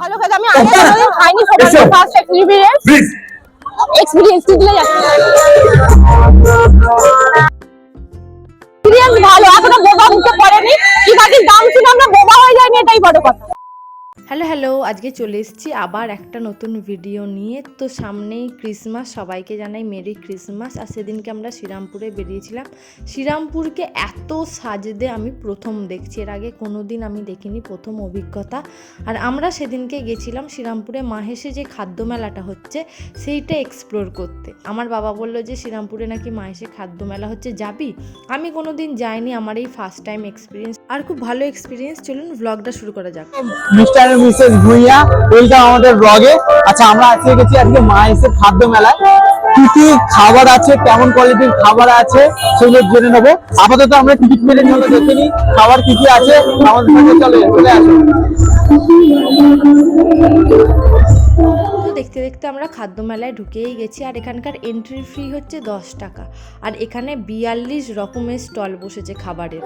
ভালো খেতে আমি আগে কোনোদিন খাইনি সবার ফার্স্ট এক্সপিরিয়েন্স প্লিজ এক্সপিরিয়েন্স দিলে যাচ্ছে। এক্সপিরিয়েন্স ভালো এখনও বোবা মুখে পড়েনি কি বাকি দাম শুনে আমরা বোবা হয়ে যায়নি এটাই বড় কথা। হ্যালো হ্যালো, আজকে চলে এসেছি আবার একটা নতুন ভিডিও নিয়ে। তো সামনেই ক্রিসমাস সবাইকে জানাই মেরি ক্রিসমাস আর সেদিনকে আমরা শ্রীরামপুরে বেরিয়েছিলাম। শ্রীরামপুরকে এত সাজদে আমি প্রথম দেখছি। এর আগে কোনো দিন আমি দেখিনি প্রথম অভিজ্ঞতা। আর আমরা সেদিনকে গেছিলাম শ্রীরামপুরে মাহেশে যে খাদ্য মেলাটা হচ্ছে, সেইটা এক্সপ্লোর করতে। আমার বাবা বলল যে, শ্রীরামপুরে নাকি মাহেশে খাদ্য মেলা হচ্ছে, যাবি? আমি কোনো দিন যাইনি। আমার এই ফার্স্ট টাইম এক্সপিরিয়েন্স আর খুব ভালো এক্সপিরিয়েন্স চলুন ভ্লগটা শুরু করা যাক। মিসেস ভুইয়া ওয়েলকাম আমাদের ব্লগে আচ্ছা আমরা আজকে গেছি আজকে মা এসে খাদ্য মেলায়। কি কি খাবার আছে, কেমন কোয়ালিটির খাবার আছে, সেগুলো জেনে নেব। আপাতত আমরা টিকিট মেলে নিয়ে দেখে নিই খাবার কি কি আছে। আমাদের সাথে চলে চলে আসো তো দেখতে দেখতে আমরা খাদ্য মেলায় ঢুকেই গেছি আর এখানকার এন্ট্রি ফি হচ্ছে দশ টাকা। আর এখানে বিয়াল্লিশ রকমের স্টল বসেছে খাবারের।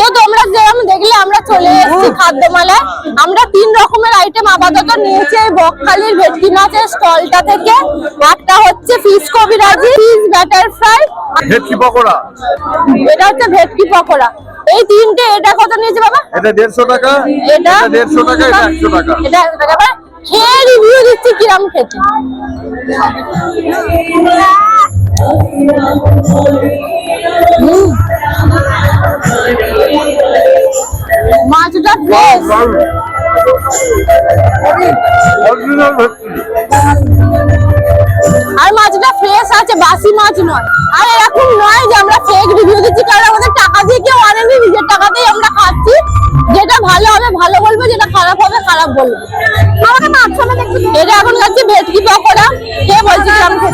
তো তোমরা যেরকম দেখলে আমরা চলে এসেছি খাদ্যমালায়। আমরা তিন রকমের আইটেম আপাতত নিয়েছি এই বকখালির ভেটকি মাছের স্টলটা থেকে। একটা হচ্ছে ফিশ কবিরাজি ফিশ ব্যাটার ফ্রাই ভেটকি পকোড়া। এটা হচ্ছে ভেটকি পকোড়া। এই তিনটে এটা কত নিয়েছে বাবা? এটা দেড়শো টাকা এটা দেড়শো টাকা এটা একশো টাকা। এটা একশো টাকা। খেয়ে রিভিউ দিচ্ছি কিরম খেতে? মাছটা ফ্রেশ আর মাছটা ফ্রেশ আছে বাসি মাছ নয়। আর এরকম নয় যে আমরা ফেক রিভিউ দিচ্ছি কারণ আমাদের টাকা দিয়ে কেউ আনেনি নিজের টাকাতেই আমরা খাচ্ছি। যেটা ভালো হবে ভালো বলব যেটা খারাপ হবে খারাপ বলব। আমাকে মাছ এটা এখন খাচ্ছি ভেটকি পকোড়া। কে বলছি খেতে?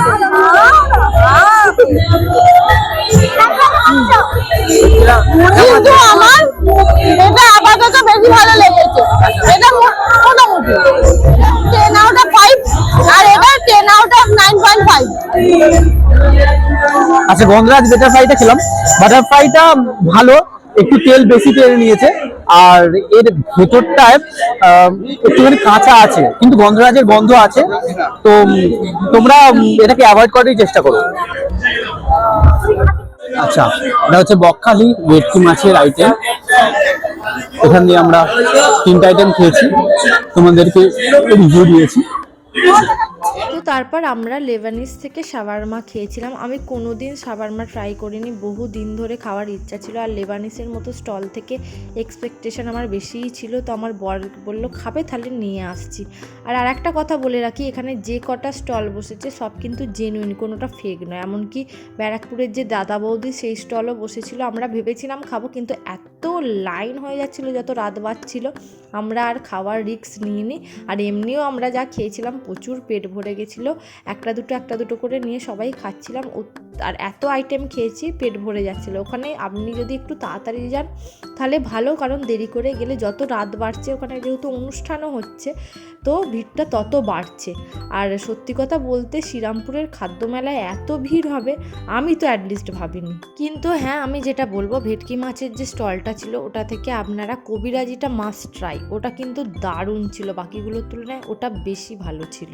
কিন্তু আমার এটা আপাতত বেশি ভালো লেগেছে। এটা মোটামুটি। আচ্ছা গন্ধরাজ বেটার ফ্রাইটা খেলাম বাটার ফ্রাইটা ভালো, একটু তেল বেশি তেল নিয়েছে, আর এর ভেতরটায় একটুখানি কাঁচা আছে, কিন্তু গন্ধরাজের গন্ধ আছে, তো তোমরা এটাকে অ্যাভয়েড করারই চেষ্টা করো। আচ্ছা এটা হচ্ছে বকখালি ভেটকি মাছের আইটেম এখান দিয়ে আমরা তিনটা আইটেম খেয়েছি, তোমাদেরকে রিভিউ দিয়েছি। তারপর আমরা লেবানিস থেকে শাওয়ারমা খেয়েছিলাম। আমি কোনোদিন শাওয়ারমা ট্রাই করিনি, বহু দিন ধরে খাওয়ার ইচ্ছা ছিল, আর লেবানিসের মতো স্টল থেকে এক্সপেকটেশন আমার বেশিই ছিল, তো আমার বর বলল, খাবে তাহলে নিয়ে আসছি। আর আরেকটা কথা বলে রাখি, এখানে যে কটা স্টল বসেছে, সব কিন্তু জেনুইন কোনোটা ফেক নয়। এমনকি ব্যারাকপুরের যে দাদা বৌদি, সেই স্টলও বসেছিল। আমরা ভেবেছিলাম খাব, কিন্তু এত লাইন হয়ে যাচ্ছিল, যত রাত বাজছিল, আমরা আর খাওয়ার রিস্ক নিইনি। আর এমনিও আমরা যা খেয়েছিলাম, প্রচুর পেট ভরে গেছিল। একটা দুটো একটা দুটো করে নিয়ে সবাই খাচ্ছিলাম। আর এত আইটেম খেয়েছি, পেট ভরে যাচ্ছিল। ওখানে আপনি যদি একটু তাড়াতাড়ি যান, তাহলে ভালো, কারণ দেরি করে গেলে যত রাত বাড়ছে, ওখানে যেহেতু অনুষ্ঠানও হচ্ছে, তো ভিড়টা তত বাড়ছে। আর সত্যি কথা বলতে, শ্রীরামপুরের খাদ্য মেলায় এত ভিড় হবে, আমি তো অ্যাটলিস্ট ভাবিনি। কিন্তু হ্যাঁ আমি যেটা বলব, ভেটকি মাছের যে স্টলটা ছিল, ওটা থেকে আপনারা কবিরাজিটা মাস্ট ট্রাই ওটা কিন্তু দারুণ ছিল, বাকিগুলোর তুলনায় ওটা বেশি ভালো ছিল।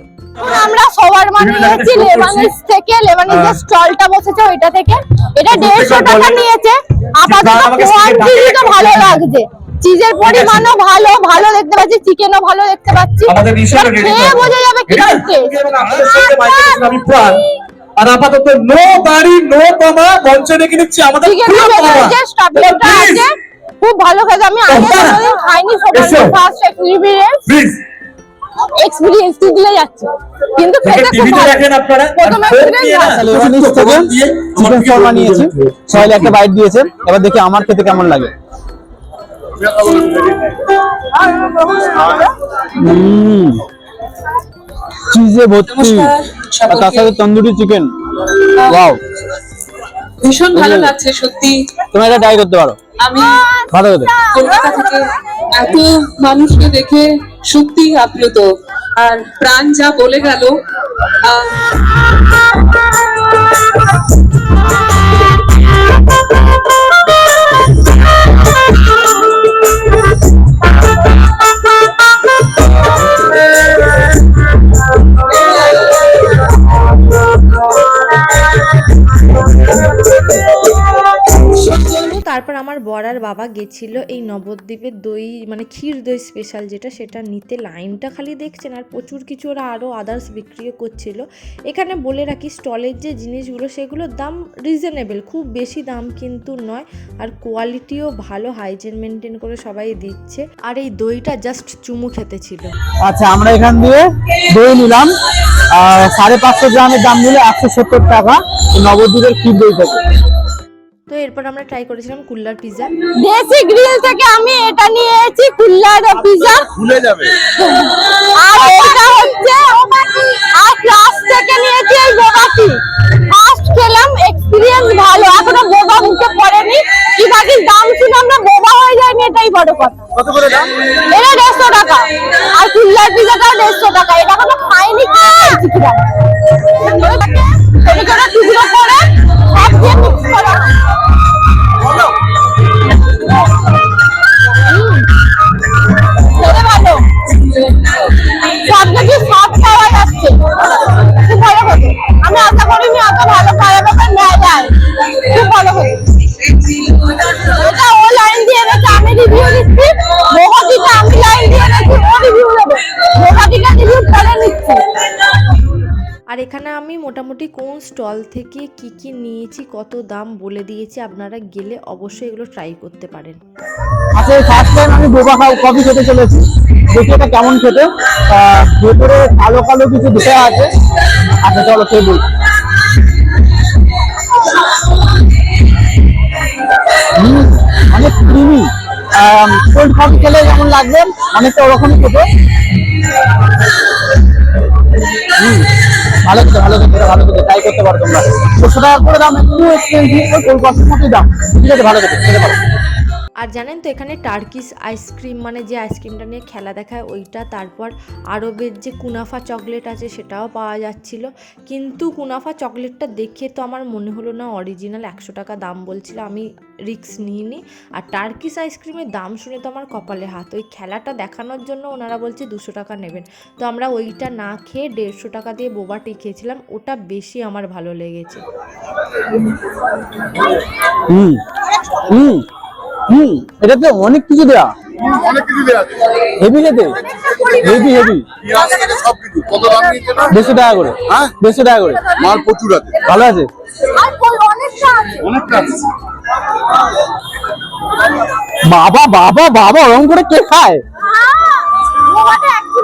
আমরা সবার মানে নিয়েছি লেবানিস থেকে লেবানিসের স্টলটা বসেছে ওইটা থেকে। এটা দেড়শো টাকা নিয়েছে। আপাতত কোয়ান্টিটি তো ভালো লাগছে। চিজের পরিমাণও ভালো ভালো দেখতে পাচ্ছি চিকেনও ভালো দেখতে পাচ্ছি। খেয়ে বোঝা যাবে কি টেস্ট আর আপাতত নো গাড়ি নো বাবা মঞ্চে রেখে নিচ্ছি। আমাদের। যে খুব ভালো খেতে। আমি আগে খাইনি সবার ফার্স্ট এক্সপিরিয়েন্স এক্সপিরিয়েন্স দিলে যাচ্ছে। কিন্তু খেতে খুব ভালো প্রথম চিকেন শর্মা নিয়েছি। সবাই একটা বাইট দিয়েছে এবার দেখি আমার খেতে কেমন লাগে। চিজে ভর্তি। আর তার সাথে তন্দুরি চিকেন ওয়াও ভীষণ ভালো লাগছে সত্যি। তোমরা এটা ট্রাই করতে পারো। আমি ভালো হতে। কলকাতা থেকে এত মানুষকে দেখে সত্যি আপ্লুত। আর প্রাণ যা বলে গেল আহ, বাবা গেছিল এই নবদ্বীপের দই মানে ক্ষীর দই স্পেশাল যেটা, সেটা নিতে লাইনটা খালি দেখছেন আর প্রচুর কিছু ওরা আরও আদার্স বিক্রিও করছিল। এখানে বলে রাখি স্টলের যে জিনিসগুলো, সেগুলোর দাম রিজনেবল খুব বেশি দাম কিন্তু নয় আর কোয়ালিটিও ভালো হাইজিন মেনটেন করে সবাই দিচ্ছে। আর এই দইটা জাস্ট চুমু খেতে ছিল। আচ্ছা আমরা এখান দিয়ে দই নিলাম। সাড়ে পাঁচশো গ্রামের দাম নিলে একশো সত্তর টাকা নবদ্বীপের ক্ষীর দই থেকে। এরপর আমরা ট্রাই করেছিলাম কুল্লার পিৎজা দেশি গ্রিল থেকে আমি এটা নিয়ে এসেছি কুল্লার পিজা ভুলে যাবে। আর এটা হচ্ছে আর ক্লাস থেকে নিয়েছি এই বোবাটি ফার্স্ট খেলাম এক্সপিরিয়েন্স ভালো এখনও বোবা মুখে পড়েনি। কি বাকি দাম শুনে আমরা বোবা হয়ে যায়নি এটাই বড় কথা। কত করে দাম? এটা দেড়শো টাকা। আর কুল্লার পিজাটাও দেড়শো স্টল থেকে কি কি নিয়েছি কত দাম বলে দিয়েছি আপনারা গেলে অবশ্যই এগুলো ট্রাই করতে পারেন। আচ্ছা ফার্স্ট টাইম আমি বোবা খাও কফি খেতে চলেছি। দেখি এটা কেমন খেতে। ভেতরে কালো কালো কিছু বিষয় আছে। আচ্ছা চলো খেয়ে বলি। হুম, অনেক ক্রিমি কোল্ড কফি খেলে যেমন লাগবে অনেকটা ওরকমই খেতে। হুম, ভালো খেতে ভালো খেতে ভালো খেতে ট্রাই করতে পারো তোমরা ছশো টাকা করে দাম একটু এক্সপেন্সিভ ওই কলকাতার মতোই দাম ঠিক আছে ভালো খেতে খেতে পারো আর জানেন তো এখানে টার্কিস আইসক্রিম মানে যে আইসক্রিমটা নিয়ে খেলা দেখায় ওইটা, তারপর আরবের যে কুনাফা চকলেট আছে সেটাও পাওয়া যাচ্ছিল। কিন্তু কুনাফা চকলেটটা দেখে তো আমার মনে হলো না অরিজিনাল একশো টাকা দাম বলছিল, আমি রিক্স নিইনি। আর টার্কিস আইসক্রিমের দাম শুনে তো আমার কপালে হাত, ওই খেলাটা দেখানোর জন্য ওনারা বলছে দুশো টাকা নেবেন। তো আমরা ওইটা না খেয়ে দেড়শো টাকা দিয়ে বোবাটি খেয়েছিলাম, ওটা বেশি আমার ভালো লেগেছে। হুম এটাতে অনেক কিছু দেয়া। অনেক কিছু দেওয়া হেভি খেতে হেভি হেভি কত দাম নিয়েছে দেড়শো টাকা করে। হ্যাঁ? দেড়শো টাকা করে। মাল প্রচুর আছে। ভালো অনেকটা আছে। বাবা বাবা বাবা ওরকম করে কে খায় মোহাটা অ্যাকচুয়ালি খেতে ভালো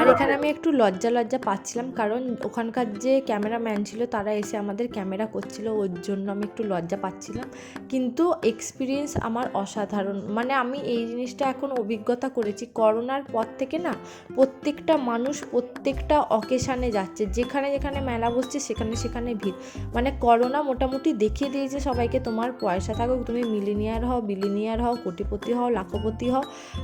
আর এখানে আমি একটু লজ্জা লজ্জা পাচ্ছিলাম কারণ ওখানকার যে ক্যামেরাম্যান ছিল তারা এসে আমাদের ক্যামেরা করছিল ওর জন্য আমি একটু লজ্জা পাচ্ছিলাম। কিন্তু এক্সপিরিয়েন্স আমার অসাধারণ। মানে আমি এই জিনিসটা এখন অভিজ্ঞতা করেছি করোনার পর থেকে না প্রত্যেকটা মানুষ প্রত্যেকটা অকেশানে যাচ্ছে। যেখানে যেখানে মেলা বসছে, সেখানে সেখানে ভিড়। মানে করোনা মোটামুটি দেখিয়ে দিয়েছে সবাইকে, তোমার পয়সা থাকুক, তুমি মিলিনিয়ার হও বিলিনিয়ার হও, কোটিপতি হও, লাখপতি হও।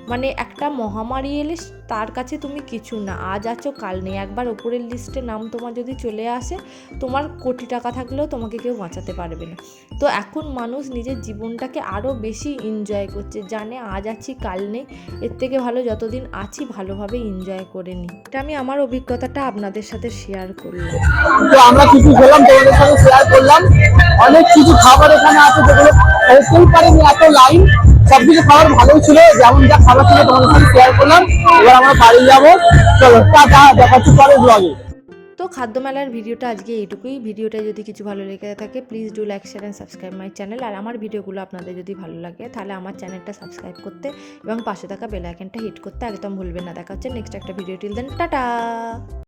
মানে একটা মহামারী এলে তার কাছে তুমি কিছু না। আজ আছো, কাল নেই। একবার ওপরের লিস্টে নাম তোমার যদি চলে আসে, তোমার কোটি টাকা থাকলেও তোমাকে কেউ বাঁচাতে পারবে না। তো এখন মানুষ নিজের জীবনটাকে আরও বেশি এনজয় করছে। জানে, আজ আছি, কাল নেই। এর থেকে ভালো যতদিন আছি, ভালোভাবে এনজয় করে নিই। এটা আমি আমার অভিজ্ঞতাটা আপনাদের সাথে শেয়ার করলাম। তো আমরা কিছু খেলাম, তোমাদের সাথে শেয়ার করলাম। অনেক কিছু খাবার এখানে আছে যেগুলো খেতেই পারিনি, এত লাইন সবকিছু খাবার ভালোই ছিল, যেমন যা খাবার ছিল তোমাদের সাথে শেয়ার করলাম। এবার আমরা বাড়ি যাব। চলো, টাটা, দেখাচ্ছি পরে ব্লগে তো খাদ্য মেলার ভিডিওটা আজকে এইটুকুই। ভিডিওটা যদি কিছু ভালো লেগে থাকে please do like share and subscribe my channel আর আমার ভিডিওগুলো আপনাদের যদি ভালো লাগে, তাহলে আমার চ্যানেলটা সাবস্ক্রাইব করতে এবং পাশে থাকা বেল আইকনটা হিট করতে একদম ভুলবেন না। দেখা হচ্ছে নেক্সট একটা ভিডিও টিল দেন টাটা!